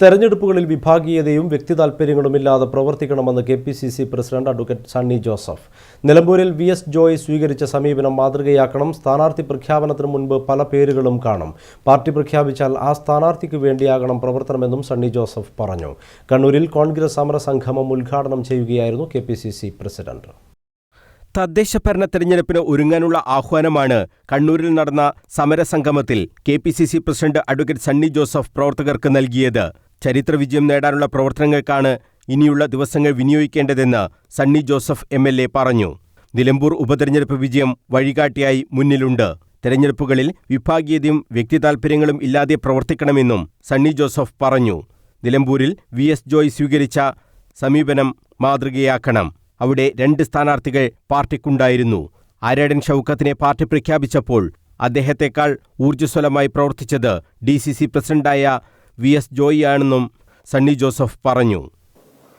തെരഞ്ഞെടുപ്പുകളിൽ വിഭാഗീയതയും വ്യക്തി താൽപ്പര്യങ്ങളുമില്ലാതെ പ്രവർത്തിക്കണമെന്ന് K P C C president advocate Sunny Joseph. നിലമ്പൂരിൽ വി എസ് ജോയ് സ്വീകരിച്ച സമീപനം മാതൃകയാക്കണം. സ്ഥാനാർത്ഥി പ്രഖ്യാപനത്തിന് മുൻപ് പല പേരുകളും കാണും. പാർട്ടി പ്രഖ്യാപിച്ചാൽ ആ സ്ഥാനാർത്ഥിക്ക് വേണ്ടിയാകണം പ്രവർത്തനമെന്നും സണ്ണി ജോസഫ് പറഞ്ഞു. കണ്ണൂരിൽ കോൺഗ്രസ് സമരസംഗമം ഉദ്ഘാടനം ചെയ്യുകയായിരുന്നു K P C C president. തദ്ദേശ ഭരണ തെരഞ്ഞെടുപ്പിന് ഒരുങ്ങാനുള്ള ആഹ്വാനമാണ് കണ്ണൂരിൽ നടന്ന സമരസംഗമത്തിൽ K P C C president advocate Sunny Joseph പ്രവർത്തകർക്ക് നൽകിയത്. ചരിത്ര വിജയം നേടാനുള്ള പ്രവർത്തനങ്ങൾക്കാണ് ഇനിയുള്ള ദിവസങ്ങൾ വിനിയോഗിക്കേണ്ടതെന്ന് Sunny Joseph M L A പറഞ്ഞു. നിലമ്പൂർ ഉപതെരഞ്ഞെടുപ്പ് വിജയം വഴികാട്ടിയായി മുന്നിലുണ്ട്. തെരഞ്ഞെടുപ്പുകളിൽ വിഭാഗീയതയും വ്യക്തിതാൽപര്യങ്ങളും ഇല്ലാതെ പ്രവർത്തിക്കണമെന്നും സണ്ണി ജോസഫ് പറഞ്ഞു. നിലമ്പൂരിൽ വി എസ് ജോയ് സ്വീകരിച്ച സമീപനം മാതൃകയാക്കണം. അവിടെ രണ്ട് സ്ഥാനാർത്ഥികൾ പാർട്ടിക്കുണ്ടായിരുന്നു. ആരേടൻ ഷൗക്കത്തിനെ പാർട്ടി പ്രഖ്യാപിച്ചപ്പോൾ അദ്ദേഹത്തെക്കാൾ ഊർജസ്വലമായി പ്രവർത്തിച്ചത് ഡി സി സി പ്രസിഡന്റായ വി എസ് ജോയിയാണെന്നും സണ്ണി ജോസഫ് പറഞ്ഞു.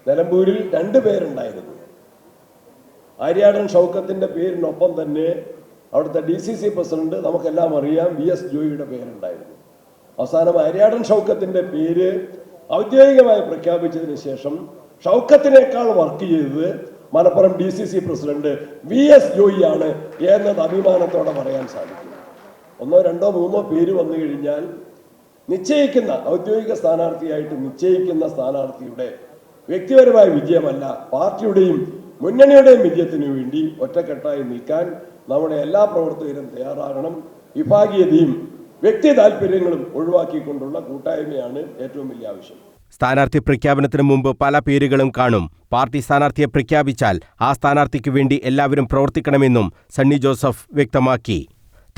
നിലമ്പൂരിൽ രണ്ട് പേരുണ്ടായിരുന്നു. ആര്യാടൻ ഷൗക്കത്തിന്റെ പേരിനൊപ്പം തന്നെ അവിടുത്തെ ഡി സി സി പ്രസിഡന്റ് നമുക്കെല്ലാം അറിയാം വി എസ് ജോയിയുടെ പേരുണ്ടായിരുന്നു. അവസാനം ആര്യാടൻ ഷൗക്കത്തിന്റെ പേര് ഔദ്യോഗികമായി പ്രഖ്യാപിച്ചതിന് ശേഷം ഷൗക്കത്തിനേക്കാൾ വർക്ക് ചെയ്തത് Malappuram D C C president V S ജോയിയാണ് എന്നത് അഭിമാനത്തോടെ പറയാൻ സാധിക്കും. ഒന്നോ രണ്ടോ മൂന്നോ പേര് വന്നു കഴിഞ്ഞാൽ നിശ്ചയിക്കുന്ന ഔദ്യോഗിക സ്ഥാനാർത്ഥിയായിട്ട് നിശ്ചയിക്കുന്ന സ്ഥാനാർത്ഥിയുടെ വ്യക്തിപരമായ വിജയമല്ല പാർട്ടിയുടെയും മുന്നണിയുടെയും വിജയത്തിനു വേണ്ടി ഒറ്റക്കെട്ടായി നിൽക്കാൻ നമ്മുടെ എല്ലാ പ്രവർത്തകരും തയ്യാറാകണം. വിഭാഗീയതയും വ്യക്തി താല്പര്യങ്ങളും ഒഴിവാക്കിക്കൊണ്ടുള്ള കൂട്ടായ്മയാണ് ഏറ്റവും വലിയ ആവശ്യം. സ്ഥാനാർത്ഥി പ്രഖ്യാപനത്തിന് മുമ്പ് പല പേരുകളും കാണും. പാർട്ടി സ്ഥാനാർത്ഥിയെ പ്രഖ്യാപിച്ചാൽ ആ സ്ഥാനാർത്ഥിക്ക് വേണ്ടി എല്ലാവരും പ്രവർത്തിക്കണമെന്നും സണ്ണി ജോസഫ് വ്യക്തമാക്കി.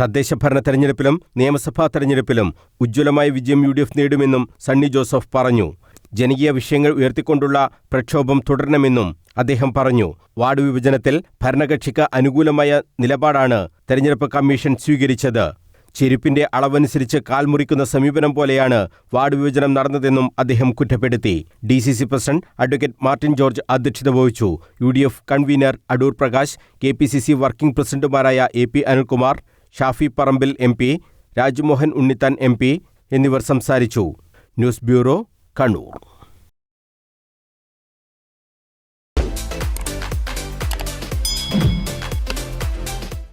തദ്ദേശ ഭരണ തെരഞ്ഞെടുപ്പിലും നിയമസഭാ തെരഞ്ഞെടുപ്പിലും ഉജ്ജ്വലമായ വിജയം യു നേടുമെന്നും സണ്ണി ജോസഫ് പറഞ്ഞു. ജനകീയ വിഷയങ്ങൾ ഉയർത്തിക്കൊണ്ടുള്ള പ്രക്ഷോഭം തുടരണമെന്നും അദ്ദേഹം പറഞ്ഞു. വാർഡ് വിഭജനത്തിൽ ഭരണകക്ഷിക്ക് അനുകൂലമായ നിലപാടാണ് തെരഞ്ഞെടുപ്പ് കമ്മീഷൻ സ്വീകരിച്ചത്. ചെരുപ്പിന്റെ അളവനുസരിച്ച് കാൽമുറിക്കുന്ന സമീപനം പോലെയാണ് വാർഡ് വിഭജനം നടന്നതെന്നും അദ്ദേഹം കുറ്റപ്പെടുത്തി. D C C president advocate Martin George അധ്യക്ഷത വഹിച്ചു. U D F convener Adoor Prakash K P C C working പ്രസിഡന്റുമാരായ A P Anilkumar Shafi Parambil M P Rajmohan Unnithan M P എന്നിവർ സംസാരിച്ചു. News bureau Kannur.